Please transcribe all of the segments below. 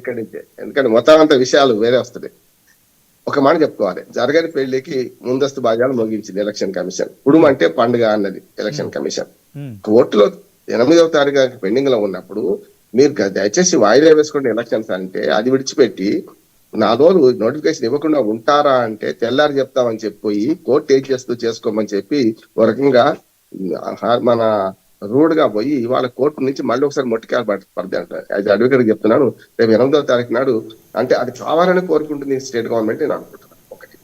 ఇక్కడి నుంచే ఎందుకంటే మొత్తం అంత విషయాలు వేరే వస్తున్నాయి ఒక మాట చెప్పుకోవాలి. జరగని పెళ్ళికి ముందస్తు బాధ్యాలు ముగించింది ఎలక్షన్ కమిషన్. కుడుము అంటే పండుగ అన్నది ఎలక్షన్ కమిషన్. కోర్టులో ఎనిమిదవ తారీఖు పెండింగ్లో ఉన్నప్పుడు మీరు దయచేసి వాయిదా వేసుకోండి ఎలక్షన్స్ అంటే అది విడిచిపెట్టి నాలుగు రోజులు నోటిఫికేషన్ ఇవ్వకుండా ఉంటారా అంటే తెల్లారి చెప్తామని చెప్పి కోర్టు ఏం చేస్తూ చేసుకోమని చెప్పి ఒక రకంగా మన రూడ్గా పోయి ఇవాళ కోర్టు నుంచి మళ్ళీ ఒకసారి మొట్టికాయలు పడుతుంది అంట. యాజ్ అడ్వకేట్ చెప్తున్నాను రేపు ఎనిమిదవ తారీఖు నాడు అంటే అది కావాలని కోరుకుంటుంది స్టేట్ గవర్నమెంట్ నేను అనుకుంటున్నాను ఒకటి.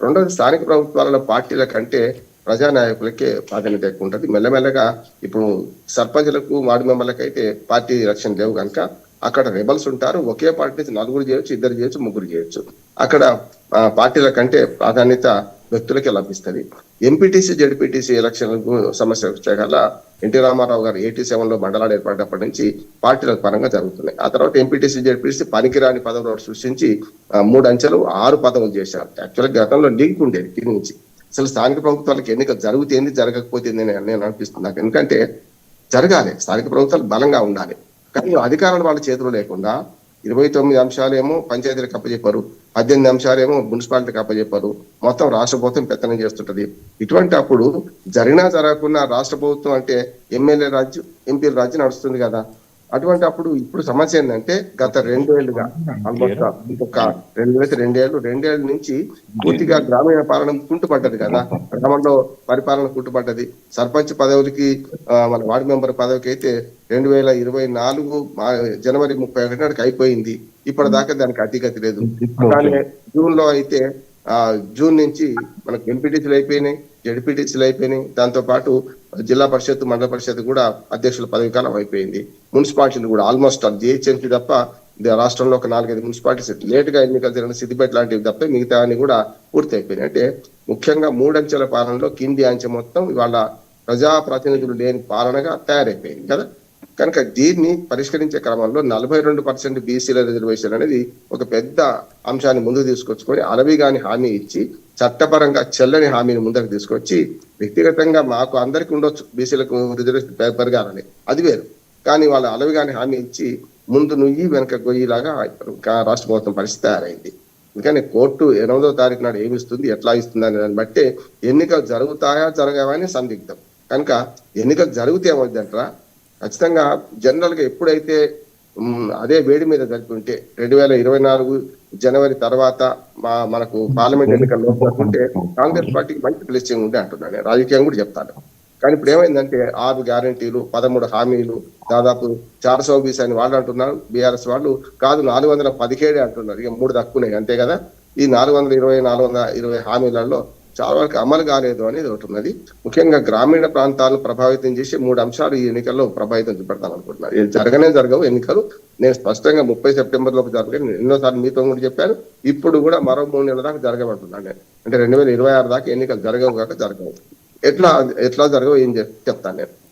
రెండోది స్థానిక ప్రభుత్వాల పార్టీల కంటే ప్రజానాయకులకే ప్రాధాన్యత ఎక్కువ ఉంటుంది. మెల్లమెల్లగా ఇప్పుడు సర్పంచ్లకు వార్డు మెంబర్లకు అయితే పార్టీ రక్షణ లేవు కనుక అక్కడ రెబల్స్ ఉంటారు. ఒకే పార్టీ నుంచి నలుగురు చేయొచ్చు ఇద్దరు చేయొచ్చు ముగ్గురు చేయొచ్చు. అక్కడ ఆ, పార్టీల కంటే ప్రాధాన్యత వ్యక్తులకే లభిస్తుంది ఎంపీటీసీ జడ్పీటీసీ ఎలక్షన్లకు సమస్య వచ్చే కల్లా ఎన్టీ రామారావు గారు ఎయిటీ సెవెన్లో మండలాలు ఏర్పడినప్పటి నుంచి పార్టీల పరంగా జరుగుతున్నాయి. ఆ తర్వాత ఎంపీటీసీ జడ్పీటీసీ పనికిరాని పదవులు సృష్టించి మూడు అంచెలు ఆరు పదవులు చేశారు. యాక్చువల్గా గతంలో లీక్ ఉండేది కింది నుంచి. అసలు స్థానిక ప్రభుత్వాలకు ఎన్నిక జరుగుతుంది జరగకపోతుంది అని నేను అనిపిస్తుంది నాకు. ఎందుకంటే జరగాలి స్థానిక ప్రభుత్వాలు బలంగా ఉండాలి. కానీ అధికారాలు వాళ్ళ చేతిలో లేకుండా ఇరవై తొమ్మిది అంశాలేమో పంచాయతీలకు అప్పచెప్పారు పద్దెనిమిది అంశాలేమో మున్సిపాలిటీకి అప్పచెప్పారు మొత్తం రాష్ట్ర ప్రభుత్వం పెత్తనం చేస్తుంటది. ఇటువంటి అప్పుడు జరిగినా జరగకుండా రాష్ట్ర ప్రభుత్వం అంటే ఎమ్మెల్యే రాజ్యం ఎంపీల రాజ్యం నడుస్తుంది కదా. అటువంటి అప్పుడు ఇప్పుడు సమస్య ఏంటంటే గత రెండు ఏళ్ళుగా ఆల్మోస్ట్ ఇంకొక రెండు వేల రెండేళ్ళు రెండేళ్ళ నుంచి పూర్తిగా గ్రామీణ పాలన కుంటుపడ్డది కదా. గ్రామంలో పరిపాలన కుంటుపడ్డది. సర్పంచ్ పదవులకి ఆ, మన వార్డు మెంబర్ పదవికి అయితే రెండు వేల ఇరవై నాలుగు జనవరి ముప్పై ఒకటి నాటికి అయిపోయింది. ఇప్పటిదాకా దానికి అతిగతి లేదు. అలానే జూన్లో అయితే జూన్ నుంచి మనకు ఎంపీటీసీలు అయిపోయినాయి జడ్పీటీసీలు అయిపోయినాయి. దాంతో పాటు జిల్లా పరిషత్ మండల పరిషత్ కూడా అధ్యక్షుల పదవి కాలం అయిపోయింది. మున్సిపాలిటీలు కూడా ఆల్మోస్ట్ జిహెచ్ఎంసీ తప్ప రాష్ట్రంలో ఒక నాలుగైదు మున్సిపాలిటీస్ లేట్గా ఎన్నికలు జరిగిన సిద్దిపేట లాంటివి తప్ప మిగతా అన్ని కూడా పూర్తి అయిపోయినాయి. అంటే ముఖ్యంగా మూడంచెల పాలనలో కింది అంచె మొత్తం ఇవాళ ప్రజాప్రతినిధులు లేని పాలనగా తయారైపోయింది కదా. కనుక దీన్ని పరిష్కరించే క్రమంలో నలభై రెండు పర్సెంట్ బీసీల రిజర్వేషన్ అనేది ఒక పెద్ద అంశాన్ని ముందుకు తీసుకొచ్చుకొని అలవిగాని హామీ ఇచ్చి చట్టపరంగా చెల్లని హామీని ముందుకు తీసుకొచ్చి వ్యక్తిగతంగా మాకు అందరికి ఉండొచ్చు బీసీలకు రిజర్వేషన్ పెరగాలని. అది వేరు. కానీ వాళ్ళ అలవిగాని హామీ ఇచ్చి ముందు నుయ్యి వెనక గొయ్యిలాగా రాష్ట్ర ప్రభుత్వం పరిస్థితి తయారైంది. అందుకని కోర్టు ఎనిమిదో తారీఖు నాడు ఏమిస్తుంది ఎట్లా ఇస్తుంది అనే దాన్ని బట్టి ఎన్నికలు జరుగుతాయా జరగవా అని సందిగ్ధం. కనుక ఎన్నికలు జరిగితే ఏమవుతుందంటారా ఖచ్చితంగా జనరల్గా ఎప్పుడైతే అదే వేడి మీద జరుపుకుంటే ఉంటే రెండు వేల ఇరవై నాలుగు జనవరి తర్వాత మా మనకు పార్లమెంట్ ఎన్నికల్లో ఉంటే కాంగ్రెస్ పార్టీకి మంచి ప్లేసింగ్ ఉండే అంటున్నాను నేను. రాజకీయం కూడా చెప్తాను. కానీ ఇప్పుడు ఏమైందంటే ఆరు గ్యారంటీలు పదమూడు హామీలు దాదాపు చార్ సో బీస్ అని వాళ్ళు అంటున్నారు బీఆర్ఎస్ వాళ్ళు. కాదు నాలుగు వందల పదిహేడే అంటున్నారు. ఇక మూడు తక్కువనే అంతే కదా. ఈ నాలుగు వందల ఇరవై నాలుగు వందల ఇరవై హామీలలో చాలా వరకు అమలు కాలేదు అనేది ఒకటి ఉన్నది. ముఖ్యంగా గ్రామీణ ప్రాంతాలను ప్రభావితం చేసి మూడు అంశాలు ఈ ఎన్నికల్లో ప్రభావితం చూపెడతాను అనుకుంటున్నాను ఇది జరగనే జరగవు ఎన్నికలు. నేను స్పష్టంగా ముప్పై సెప్టెంబర్ లోపు జరగలేదు ఎన్నోసార్లు మీతో కూడా చెప్పాను. ఇప్పుడు కూడా మరో మూడు నెలల దాకా జరగబడుతున్నాను నేను. అంటే రెండు వేల ఇరవై ఆరు దాకా ఎన్నికలు జరగవు కాక జరగవు. ఎట్లా ఎట్లా జరగవు ఏం చెప్- చెప్తాను నేను.